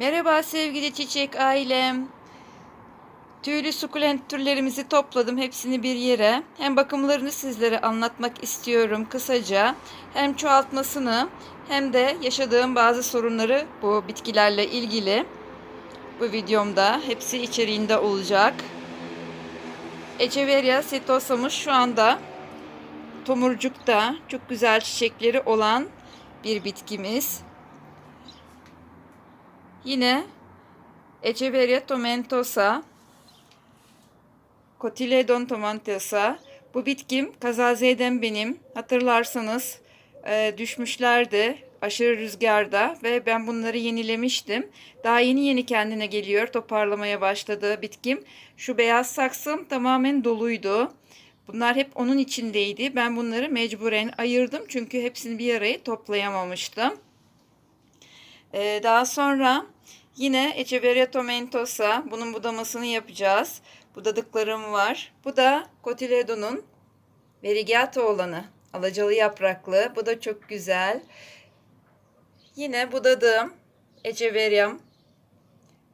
Merhaba sevgili çiçek ailem. Tüylü sukulent türlerimizi topladım hepsini bir yere. Hem bakımlarını sizlere anlatmak istiyorum kısaca. Hem çoğaltmasını hem de yaşadığım bazı sorunları bu bitkilerle ilgili. Bu videomda hepsi içeriğinde olacak. Echeveria setosamus şu anda tomurcukta çok güzel çiçekleri olan bir bitkimiz. Yine Echeveria tomentosa, Cotyledon tomentosa. Bu bitkim kazazeden benim. Hatırlarsanız e, düşmüşlerdi aşırı rüzgarda ve ben bunları yenilemiştim. Daha yeni yeni kendine geliyor, toparlamaya başladı bitkim. Şu beyaz saksım tamamen doluydu. Bunlar hep onun içindeydi. Ben bunları mecburen ayırdım çünkü hepsini bir araya toplayamamıştım. Ee, daha sonra yine Echeveria tomentosa bunun budamasını yapacağız. Budadıklarım var. Bu da Cotyledon'un variegata olanı. Alacalı yapraklı. Bu da çok güzel. Yine budadığım Echeveriam.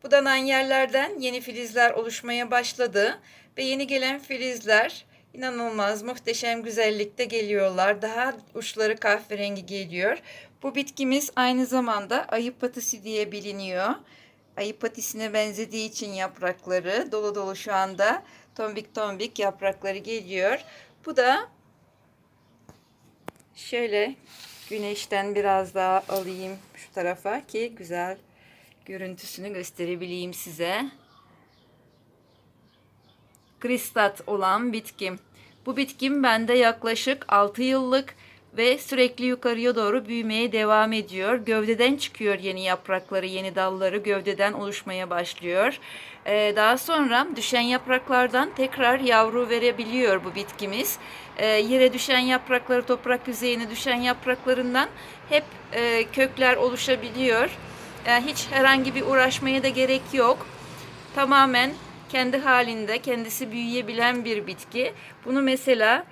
Budanan yerlerden yeni filizler oluşmaya başladı. Ve yeni gelen filizler inanılmaz muhteşem güzellikte geliyorlar. Daha uçları kahverengi geliyor. Bu bitkimiz aynı zamanda ayı patisi diye biliniyor. Ayı patisine benzediği için yaprakları dolu dolu şu anda tombik tombik yaprakları geliyor. Bu da şöyle güneşten biraz daha alayım şu tarafa ki güzel görüntüsünü gösterebileyim size. Kristat olan bitkim. Bu bitkim bende yaklaşık 6 yıllık ve sürekli yukarıya doğru büyümeye devam ediyor. Gövdeden çıkıyor yeni yaprakları, yeni dalları gövdeden oluşmaya başlıyor. Ee, daha sonra düşen yapraklardan tekrar yavru verebiliyor bu bitkimiz. Ee, yere düşen yaprakları, toprak yüzeyine düşen yapraklarından hep e, kökler oluşabiliyor. Ee, hiç herhangi bir uğraşmaya da gerek yok. Tamamen kendi halinde kendisi büyüyebilen bir bitki. Bunu mesela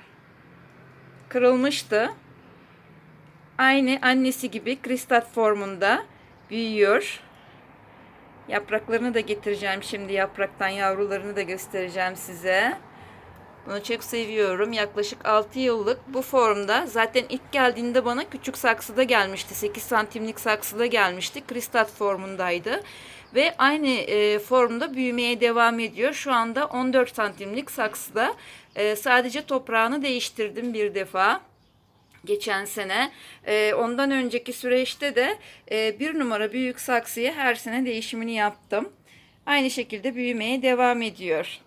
kırılmıştı. Aynı annesi gibi kristat formunda büyüyor. Yapraklarını da getireceğim şimdi yapraktan yavrularını da göstereceğim size. Bunu çok seviyorum. Yaklaşık 6 yıllık bu formda. Zaten ilk geldiğinde bana küçük saksıda gelmişti. 8 santimlik saksıda gelmişti. Kristat formundaydı. Ve aynı e, formda büyümeye devam ediyor. Şu anda 14 santimlik saksıda. E, sadece toprağını değiştirdim bir defa geçen sene. E, ondan önceki süreçte de e, bir numara büyük saksıya her sene değişimini yaptım. Aynı şekilde büyümeye devam ediyor.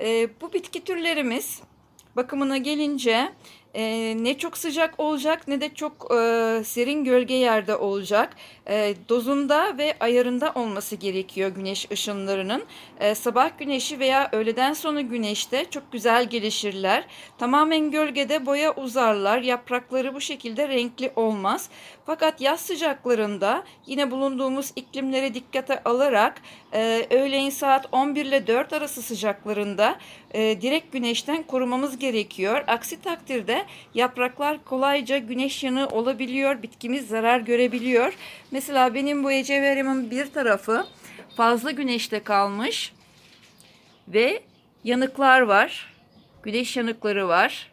E, bu bitki türlerimiz bakımına gelince e, ne çok sıcak olacak ne de çok e, serin gölge yerde olacak. E, dozunda ve ayarında olması gerekiyor güneş ışınlarının. E, sabah güneşi veya öğleden sonra güneşte çok güzel gelişirler. Tamamen gölgede boya uzarlar. Yaprakları bu şekilde renkli olmaz. Fakat yaz sıcaklarında yine bulunduğumuz iklimlere dikkate alarak e, öğleyin saat 11 ile 4 arası sıcaklarında e, direkt güneşten korumamız gerekiyor. Aksi takdirde yapraklar kolayca güneş yanığı olabiliyor. Bitkimiz zarar görebiliyor. Mesela benim bu eceverimin bir tarafı fazla güneşte kalmış ve yanıklar var. Güneş yanıkları var.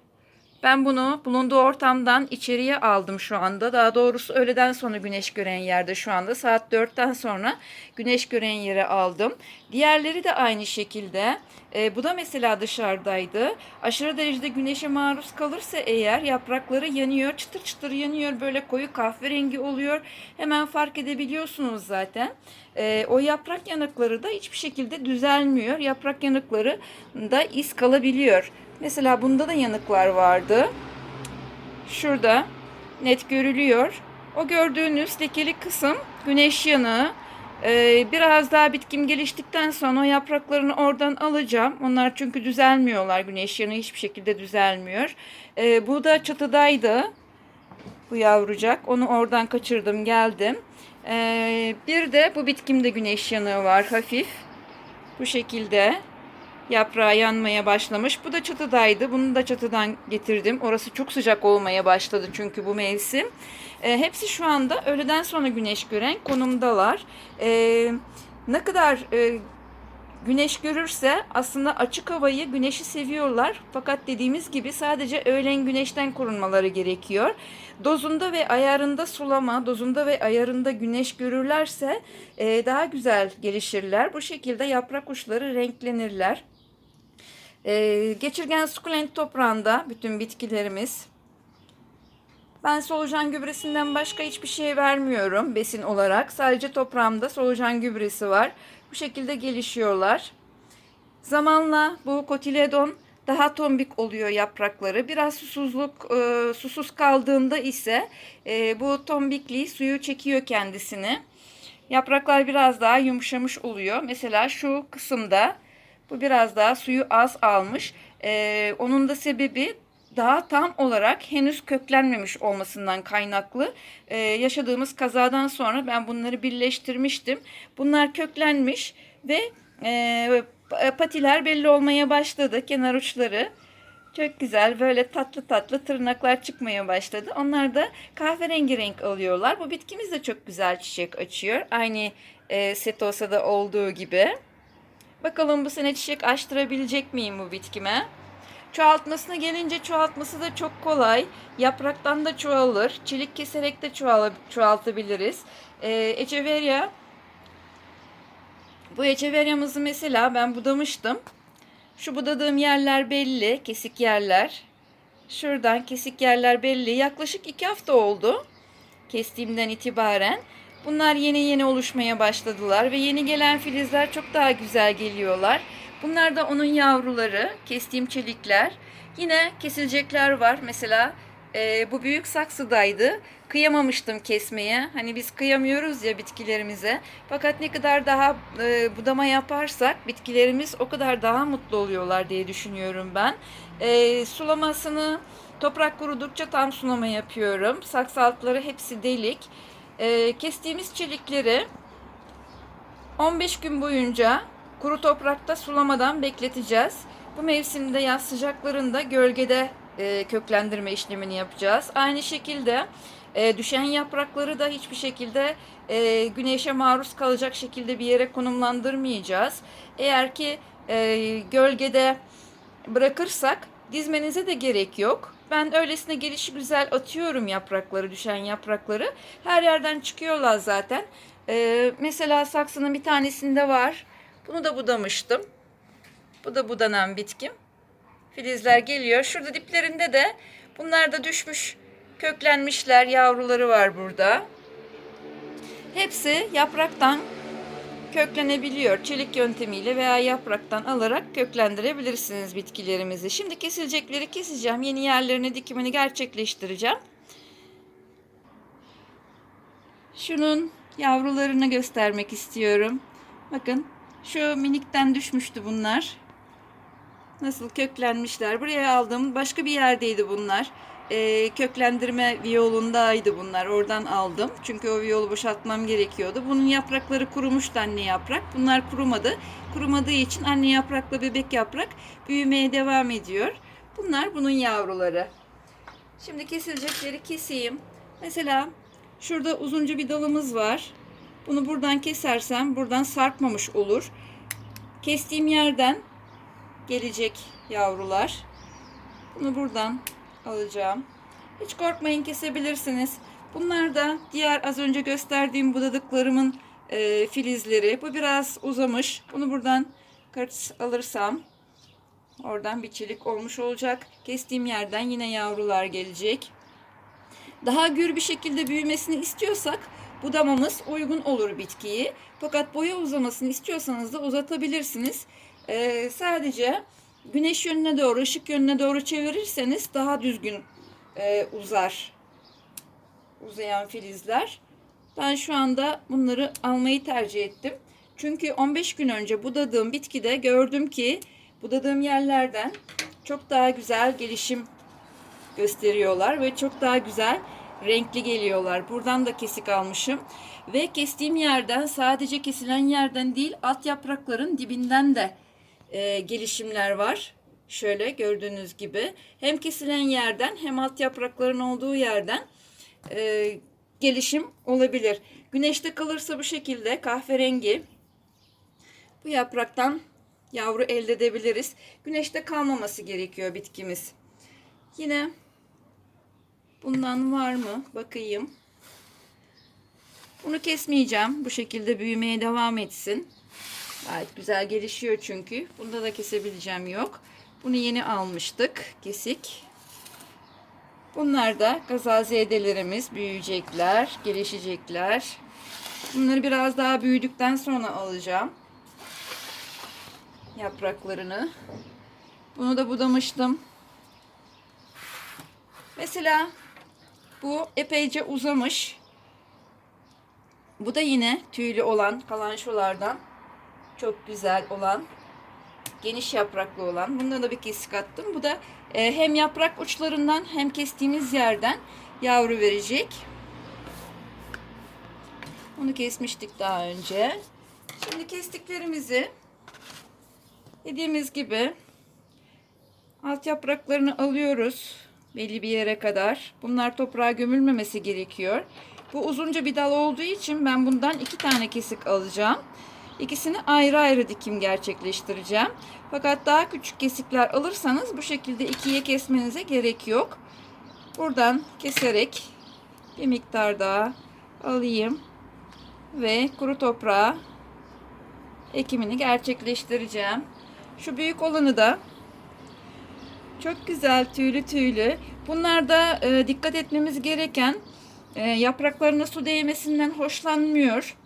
Ben bunu bulunduğu ortamdan içeriye aldım şu anda. Daha doğrusu öğleden sonra güneş gören yerde şu anda. Saat 4'ten sonra güneş gören yere aldım. Diğerleri de aynı şekilde. E, bu da mesela dışarıdaydı. Aşırı derecede güneşe maruz kalırsa eğer yaprakları yanıyor. Çıtır çıtır yanıyor. Böyle koyu kahverengi oluyor. Hemen fark edebiliyorsunuz zaten. E, o yaprak yanıkları da hiçbir şekilde düzelmiyor. Yaprak yanıkları da iz kalabiliyor. Mesela bunda da yanıklar vardı. Şurada net görülüyor. O gördüğünüz lekeli kısım güneş yanığı. Ee, biraz daha bitkim geliştikten sonra o yapraklarını oradan alacağım. Onlar çünkü düzelmiyorlar. Güneş yanığı hiçbir şekilde düzelmiyor. Ee, bu da çatıdaydı. Bu yavrucak. Onu oradan kaçırdım geldim. Ee, bir de bu bitkimde güneş yanığı var hafif. Bu şekilde. Yaprağı yanmaya başlamış. Bu da çatıdaydı. Bunu da çatıdan getirdim. Orası çok sıcak olmaya başladı çünkü bu mevsim. E, hepsi şu anda öğleden sonra güneş gören konumdalar. E, ne kadar e, güneş görürse aslında açık havayı güneşi seviyorlar. Fakat dediğimiz gibi sadece öğlen güneşten korunmaları gerekiyor. Dozunda ve ayarında sulama, dozunda ve ayarında güneş görürlerse e, daha güzel gelişirler. Bu şekilde yaprak uçları renklenirler. E, geçirgen sukulent toprağında bütün bitkilerimiz. Ben solucan gübresinden başka hiçbir şey vermiyorum besin olarak. Sadece toprağımda solucan gübresi var. Bu şekilde gelişiyorlar. Zamanla bu kotiledon daha tombik oluyor yaprakları. Biraz susuzluk, e, susuz kaldığında ise e, bu tombikliği suyu çekiyor kendisini. Yapraklar biraz daha yumuşamış oluyor. Mesela şu kısımda bu biraz daha suyu az almış. E, onun da sebebi daha tam olarak henüz köklenmemiş olmasından kaynaklı. Ee, yaşadığımız kazadan sonra ben bunları birleştirmiştim. Bunlar köklenmiş ve e, patiler belli olmaya başladı. Kenar uçları çok güzel böyle tatlı tatlı tırnaklar çıkmaya başladı. Onlar da kahverengi renk alıyorlar. Bu bitkimiz de çok güzel çiçek açıyor. Aynı e, Setosa'da olduğu gibi. Bakalım bu sene çiçek açtırabilecek miyim bu bitkime? Çoğaltmasına gelince çoğaltması da çok kolay. Yapraktan da çoğalır. Çelik keserek de çoğal çoğaltabiliriz. Ee, Echeveria bu Echeveria'mızı mesela ben budamıştım. Şu budadığım yerler belli. Kesik yerler. Şuradan kesik yerler belli. Yaklaşık iki hafta oldu. Kestiğimden itibaren. Bunlar yeni yeni oluşmaya başladılar ve yeni gelen filizler çok daha güzel geliyorlar. Bunlar da onun yavruları, kestiğim çelikler. Yine kesilecekler var. Mesela e, bu büyük saksıdaydı. Kıyamamıştım kesmeye. Hani biz kıyamıyoruz ya bitkilerimize. Fakat ne kadar daha e, budama yaparsak bitkilerimiz o kadar daha mutlu oluyorlar diye düşünüyorum ben. E, sulamasını toprak kurudukça tam sulama yapıyorum. Saksı altları hepsi delik. E, kestiğimiz çelikleri 15 gün boyunca Kuru toprakta sulamadan bekleteceğiz. Bu mevsimde yaz sıcaklarında gölgede e, köklendirme işlemini yapacağız. Aynı şekilde e, düşen yaprakları da hiçbir şekilde e, güneşe maruz kalacak şekilde bir yere konumlandırmayacağız. Eğer ki e, gölgede bırakırsak dizmenize de gerek yok. Ben öylesine gelişi güzel atıyorum yaprakları, düşen yaprakları. Her yerden çıkıyorlar zaten. Ee, mesela saksının bir tanesinde var. Bunu da budamıştım. Bu da budanan bitkim. Filizler geliyor. Şurada diplerinde de bunlar da düşmüş, köklenmişler. Yavruları var burada. Hepsi yapraktan köklenebiliyor. Çelik yöntemiyle veya yapraktan alarak köklendirebilirsiniz bitkilerimizi. Şimdi kesilecekleri keseceğim. Yeni yerlerine dikimini gerçekleştireceğim. Şunun yavrularını göstermek istiyorum. Bakın şu minikten düşmüştü bunlar. Nasıl köklenmişler. Buraya aldım. Başka bir yerdeydi bunlar. Ee, köklendirme viyolundaydı bunlar. Oradan aldım. Çünkü o viyolu boşaltmam gerekiyordu. Bunun yaprakları kurumuştu anne yaprak. Bunlar kurumadı. Kurumadığı için anne yaprakla bebek yaprak büyümeye devam ediyor. Bunlar bunun yavruları. Şimdi kesilecekleri keseyim. Mesela şurada uzunca bir dalımız var. Bunu buradan kesersem buradan sarkmamış olur. Kestiğim yerden gelecek yavrular. Bunu buradan alacağım. Hiç korkmayın kesebilirsiniz. Bunlar da diğer az önce gösterdiğim budadıklarımın e, filizleri. Bu biraz uzamış. Bunu buradan kırt alırsam oradan bir çelik olmuş olacak. Kestiğim yerden yine yavrular gelecek. Daha gür bir şekilde büyümesini istiyorsak budamamız uygun olur bitkiyi. Fakat boya uzamasını istiyorsanız da uzatabilirsiniz. Ee, sadece güneş yönüne doğru, ışık yönüne doğru çevirirseniz daha düzgün e, uzar. Uzayan filizler. Ben şu anda bunları almayı tercih ettim. Çünkü 15 gün önce budadığım bitkide gördüm ki budadığım yerlerden çok daha güzel gelişim gösteriyorlar ve çok daha güzel renkli geliyorlar. Buradan da kesik almışım. Ve kestiğim yerden sadece kesilen yerden değil alt yaprakların dibinden de e, gelişimler var. Şöyle gördüğünüz gibi hem kesilen yerden hem alt yaprakların olduğu yerden e, gelişim olabilir. Güneşte kalırsa bu şekilde kahverengi bu yapraktan yavru elde edebiliriz. Güneşte kalmaması gerekiyor bitkimiz. Yine bundan var mı? Bakayım. Bunu kesmeyeceğim. Bu şekilde büyümeye devam etsin. Gayet güzel gelişiyor çünkü. Bunda da kesebileceğim yok. Bunu yeni almıştık. Kesik. Bunlar da gazazedelerimiz büyüyecekler, gelişecekler. Bunları biraz daha büyüdükten sonra alacağım. Yapraklarını. Bunu da budamıştım. Mesela bu epeyce uzamış. Bu da yine tüylü olan kalançolardan çok güzel olan geniş yapraklı olan. Bunda da bir kesik attım. Bu da e, hem yaprak uçlarından hem kestiğimiz yerden yavru verecek. Onu kesmiştik daha önce. Şimdi kestiklerimizi dediğimiz gibi alt yapraklarını alıyoruz belli bir yere kadar. Bunlar toprağa gömülmemesi gerekiyor. Bu uzunca bir dal olduğu için ben bundan iki tane kesik alacağım. İkisini ayrı ayrı dikim gerçekleştireceğim. Fakat daha küçük kesikler alırsanız bu şekilde ikiye kesmenize gerek yok. Buradan keserek bir miktar daha alayım ve kuru toprağa ekimini gerçekleştireceğim. Şu büyük olanı da çok güzel tüylü tüylü. Bunlarda e, dikkat etmemiz gereken e, yapraklarına su değmesinden hoşlanmıyor.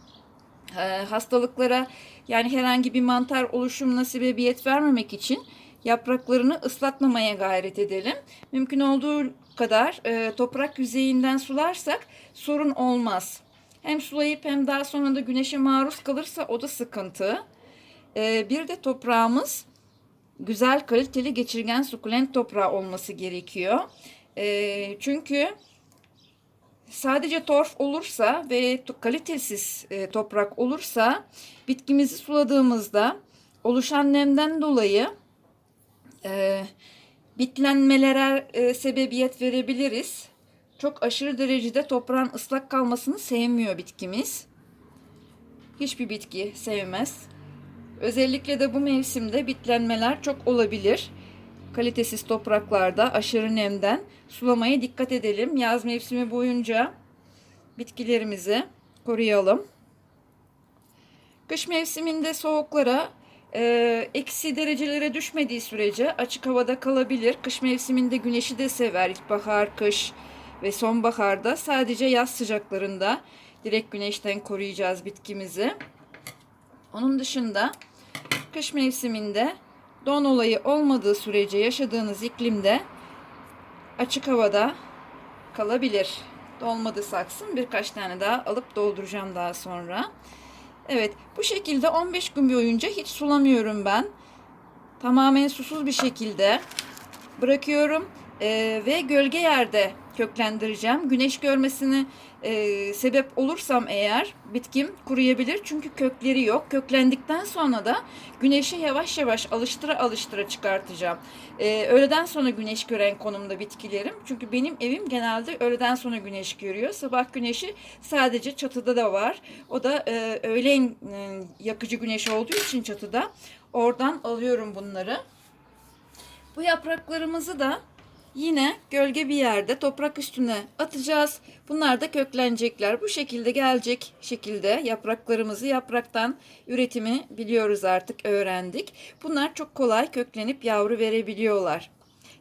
E, hastalıklara yani herhangi bir mantar oluşumuna sebebiyet vermemek için yapraklarını ıslatmamaya gayret edelim. Mümkün olduğu kadar e, toprak yüzeyinden sularsak sorun olmaz. Hem sulayıp hem daha sonra da güneşe maruz kalırsa o da sıkıntı. E, bir de toprağımız güzel kaliteli geçirgen sukulent toprağı olması gerekiyor. E, çünkü sadece torf olursa ve kalitesiz e, toprak olursa bitkimizi suladığımızda oluşan nemden dolayı e, bitlenmelere e, sebebiyet verebiliriz. Çok aşırı derecede toprağın ıslak kalmasını sevmiyor bitkimiz. Hiçbir bitki sevmez. Özellikle de bu mevsimde bitlenmeler çok olabilir. Kalitesiz topraklarda aşırı nemden sulamaya dikkat edelim. Yaz mevsimi boyunca bitkilerimizi koruyalım. Kış mevsiminde soğuklara e, eksi derecelere düşmediği sürece açık havada kalabilir. Kış mevsiminde güneşi de sever. İlkbahar, kış ve sonbaharda sadece yaz sıcaklarında direkt güneşten koruyacağız bitkimizi. Onun dışında kış mevsiminde don olayı olmadığı sürece yaşadığınız iklimde açık havada kalabilir. Dolmadı saksın birkaç tane daha alıp dolduracağım daha sonra. Evet bu şekilde 15 gün boyunca hiç sulamıyorum ben. Tamamen susuz bir şekilde bırakıyorum ee, ve gölge yerde köklendireceğim. Güneş görmesini e, sebep olursam eğer bitkim kuruyabilir çünkü kökleri yok. Köklendikten sonra da güneşe yavaş yavaş alıştıra alıştıra çıkartacağım. E, öğleden sonra güneş gören konumda bitkilerim. Çünkü benim evim genelde öğleden sonra güneş görüyor. Sabah güneşi sadece çatıda da var. O da e, öğlen e, yakıcı güneş olduğu için çatıda. Oradan alıyorum bunları. Bu yapraklarımızı da Yine gölge bir yerde toprak üstüne atacağız. Bunlar da köklenecekler. Bu şekilde gelecek şekilde yapraklarımızı yapraktan üretimi biliyoruz artık öğrendik. Bunlar çok kolay köklenip yavru verebiliyorlar.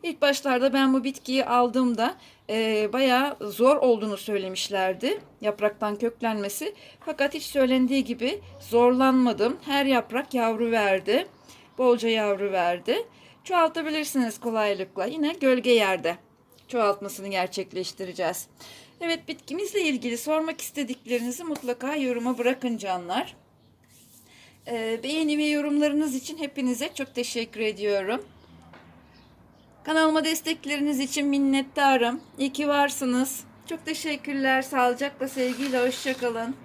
İlk başlarda ben bu bitkiyi aldığımda e, bayağı zor olduğunu söylemişlerdi yapraktan köklenmesi. Fakat hiç söylendiği gibi zorlanmadım. Her yaprak yavru verdi. Bolca yavru verdi çoğaltabilirsiniz kolaylıkla. Yine gölge yerde çoğaltmasını gerçekleştireceğiz. Evet bitkimizle ilgili sormak istediklerinizi mutlaka yoruma bırakın canlar. Ee, beğeni ve yorumlarınız için hepinize çok teşekkür ediyorum. Kanalıma destekleriniz için minnettarım. İyi ki varsınız. Çok teşekkürler. Sağlıcakla, sevgiyle, hoşçakalın.